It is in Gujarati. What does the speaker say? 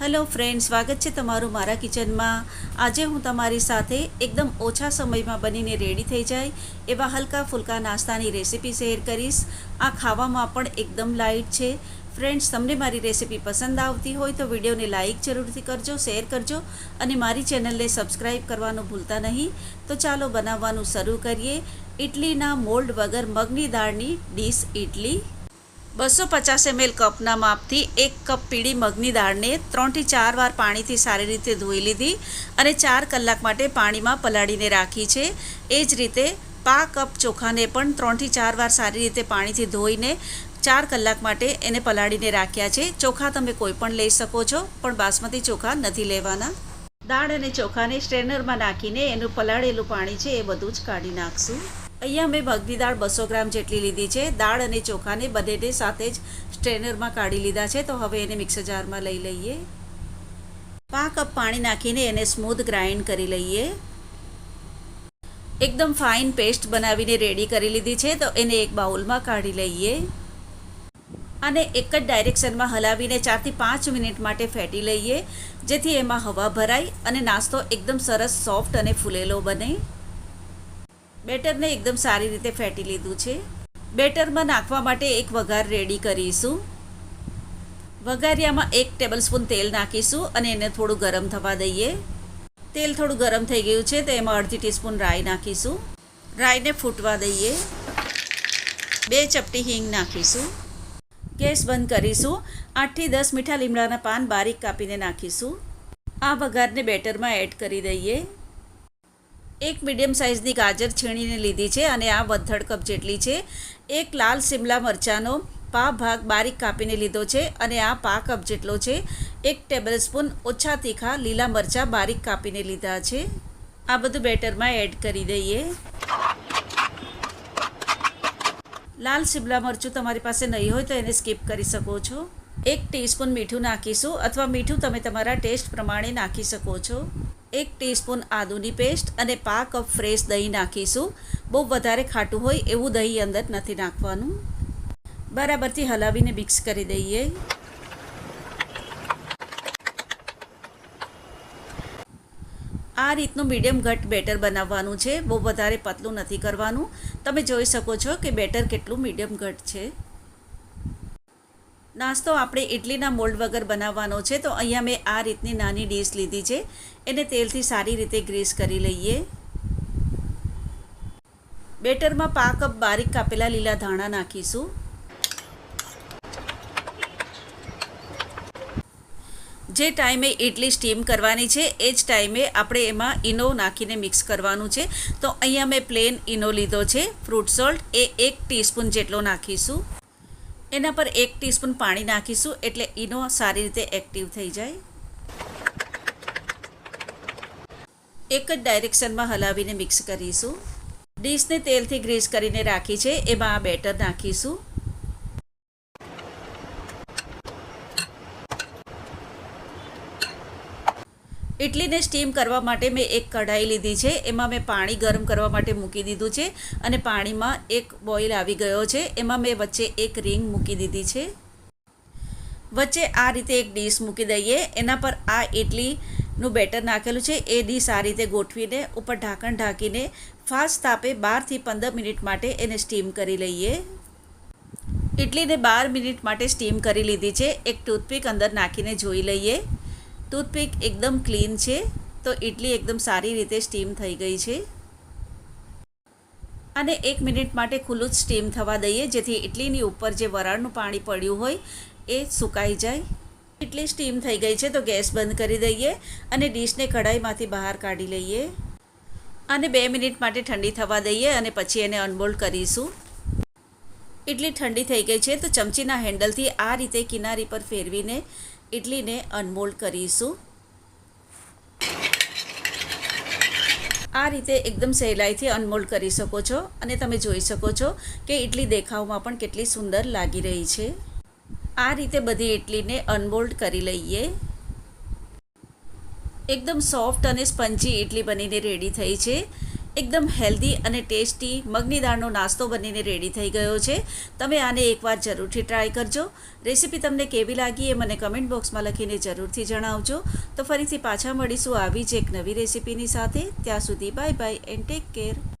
હેલો ફ્રેન્ડ સ્વાગત છે તમારું મારા કિચનમાં. આજે હું તમારી સાથે એકદમ ઓછા સમયમાં બનીને રેડી થઈ જાય એવા હલકા ફુલકા નાસ્તાની રેસીપી શેર કરીશ. આ ખાવામાં પણ એકદમ લાઇટ છે. ફ્રેન્ડ્સ, તમને મારી રેસીપી પસંદ આવતી હોય તો વિડીયોને લાઇક જરૂરથી કરજો, શેર કરજો અને મારી ચેનલને સબસ્ક્રાઈબ કરવાનું ભૂલતા નહીં. તો ચાલો બનાવવાનું શરૂ કરીએ. ઇડલીના મોલ્ડ વગર મગની દાળની ડીશ ઇડલી બસો પચાસ એમએલ કપના માપથી એક કપ પીળી મગની દાળને ત્રણથી ચાર વાર પાણીથી સારી રીતે ધોઈ લીધી અને ચાર કલાક માટે પાણીમાં પલાળીને રાખી છે. એ જ રીતે પા કપ ચોખાને પણ ત્રણથી ચાર વાર સારી રીતે પાણીથી ધોઈને ચાર કલાક માટે એને પલાળીને રાખ્યા છે. ચોખા તમે કોઈ પણ લઈ શકો છો, પણ બાસમતી ચોખા નથી લેવાના. દાળ અને ચોખાને સ્ટ્રેનરમાં નાખીને એનું પલાળેલું પાણી છે એ બધું જ કાઢી નાખશું. અહીંયા મેં મગની દાળ બસો ગ્રામ જેટલી લીધી છે. દાળ અને ચોખાને બંનેને સાથે જ સ્ટ્રેનરમાં કાઢી લીધા છે. તો હવે એને મિક્સર જારમાં લઈ લઈએ. પાંચ કપ પાણી નાખીને એને સ્મૂથ ગ્રાઇન્ડ કરી લઈએ. એકદમ ફાઇન પેસ્ટ બનાવીને રેડી કરી લીધી છે. તો એને એક બાઉલમાં કાઢી લઈએ. અને એક જ ડાયરેક્શનમાં હલાવીને ચારથી પાંચ મિનિટ માટે ફેટી લઈએ, જેથી એમાં હવા ભરાય અને નાસ્તો એકદમ સરસ, સોફ્ટ અને ફૂલેલો બને. બેટરને એકદમ સારી રીતે ફેટી લીધું છે. બેટરમાં નાખવા માટે એક વઘાર રેડી કરીશું. વઘારિયામાં એક ટેબલસ્પૂન તેલ નાખીશું અને એને થોડું ગરમ થવા દઈએ. તેલ થોડું ગરમ થઈ ગયું છે તો એમાં અડધી ટીસ્પૂન રાઈ નાખીશું. રાઈને ફૂટવા દઈએ. બે ચપટી હિંગ નાખીશું. ગેસ બંધ કરીશું. આઠથી દસ મીઠા લીમડાના પાન બારીક કાપીને નાખીશું. આ વઘારને બેટરમાં એડ કરી દઈએ. એક મીડિયમ સાઇઝની ગાજર છીણીને લીધી છે અને આ વધડ કપ જેટલી છે. એક લાલ સિમલા મરચાંનો પા ભાગ બારીક કાપીને લીધો છે અને આ પા કપ જેટલો છે. એક ટેબલ સ્પૂન ઓછા તીખા લીલા મરચાં બારીક કાપીને લીધા છે. આ બધું બેટરમાં એડ કરી દઈએ. લાલ સિમલા મરચું તમારી પાસે નહીં હોય તો એને સ્કીપ કરી શકો છો. એક ટીસ્પૂન મીઠું નાખીશું અથવા મીઠું તમે તમારા ટેસ્ટ પ્રમાણે નાખી શકો છો. એક ટીસ્પૂન આદુની પેસ્ટ અને પા કપ ફ્રેશ દહીં નાખીશું. બહુ વધારે ખાટું હોય એવું દહીં અંદર નથી નાખવાનું. બરાબરથી હલાવીને મિક્સ કરી દઈએ. આ રીતનું મીડિયમ ઘટ બેટર બનાવવાનું છે. બહુ વધારે પતલું નથી કરવાનું. તમે જોઈ શકો છો કે બેટર કેટલું મીડિયમ ઘટ છે. નાસ્તો આપણે ઇડલીના મોલ્ડ વગર બનાવવાનો છે, તો અહીંયા મેં આ રીતની નાની ડીશ લીધી છે. એને તેલથી સારી રીતે ગ્રીસ કરી લઈએ. બેટરમાં પા કપ બારીક કાપેલા લીલા ધાણા નાખીશું. જે ટાઈમે ઇડલી સ્ટીમ કરવાની છે, એ જ ટાઈમે આપણે એમાં ઈનો નાખીને મિક્સ કરવાનું છે. તો અહીંયા મેં પ્લેન ઈનો લીધો છે. ફ્રૂટ સોલ્ટ એ એક ટીસ્પૂન જેટલો નાખીશું. એના પર એક ટીસ્પૂન પાણી નાખીશું એટલે ઈનો સારી રીતે એક્ટિવ થઈ જાય. એક જ ડાયરેક્શનમાં હલાવીને મિક્સ કરીશું. ડીશને તેલથી ગ્રીસ કરીને રાખી છે, એમાં આ બેટર નાખીશું. ઇડલીને સ્ટીમ કરવા માટે મેં એક કઢાઈ લીધી છે. એમાં મેં પાણી ગરમ કરવા માટે મૂકી દીધું છે અને પાણીમાં એક બોઇલ આવી ગયો છે. એમાં મેં વચ્ચે એક રિંગ મૂકી દીધી છે. વચ્ચે આ રીતે એક ડીશ મૂકી દઈએ. એના પર આ ઇડલીનું બેટર નાખેલું છે. એ ડીશ આ રીતે ગોઠવીને ઉપર ઢાંકણ ઢાંકીને ફાસ્ટ તાપે બારથી પંદર મિનિટ માટે એને સ્ટીમ કરી લઈએ. ઇડલીને બાર મિનિટ માટે સ્ટીમ કરી લીધી છે. એક ટૂથપીક અંદર નાખીને જોઈ લઈએ. ટૂથપીક એકદમ ક્લીન છે, તો ઇડલી એકદમ સારી રીતે સ્ટીમ થઈ ગઈ છે. અને એક મિનિટ માટે ખુલ્લું જ સ્ટીમ થવા દઈએ, જેથી ઇડલીની ઉપર જે વરાળનું પાણી પડ્યું હોય, એ સુકાઈ જાય. ઇડલી સ્ટીમ થઈ ગઈ છે, તો ગેસ બંધ કરી દઈએ અને ડીશને કઢાઈમાંથી બહાર કાઢી લઈએ. અને બે મિનિટ માટે ઠંડી થવા દઈએ અને પછી એને અનબોલ્ડ કરીશું. ઇડલી ઠંડી થઈ ગઈ છે, તો ચમચીના હેન્ડલથી આ રીતે કિનારી પર ફેરવીને ઇડલીને અનમોલ્ડ કરીશું. આ રીતે એકદમ સહેલાઈથી અનમોલ્ડ કરી શકો છો અને તમે જોઈ શકો છો કે ઇડલી દેખાવમાં પણ કેટલી સુંદર લાગી રહી છે. આ રીતે બધી ઇડલીને અનમોલ્ડ કરી લઈએ. એકદમ સોફ્ટ અને સ્પંજી ઇડલી બનીને રેડી થઈ છે. એકદમ હેલ્ધી અને ટેસ્ટી મગની દાળનો નાસ્તો બનીને રેડી થઈ ગયો છે. તમે આને એકવાર જરૂરથી ટ્રાય કરજો. રેસીપી તમને કેવી લાગી એ મને કમેન્ટ બોક્સમાં લખીને જરૂરથી જણાવજો. તો ફરીથી પાછા મળીશું આવી જ એક નવી રેસીપીની સાથે. ત્યાં સુધી bye bye and take care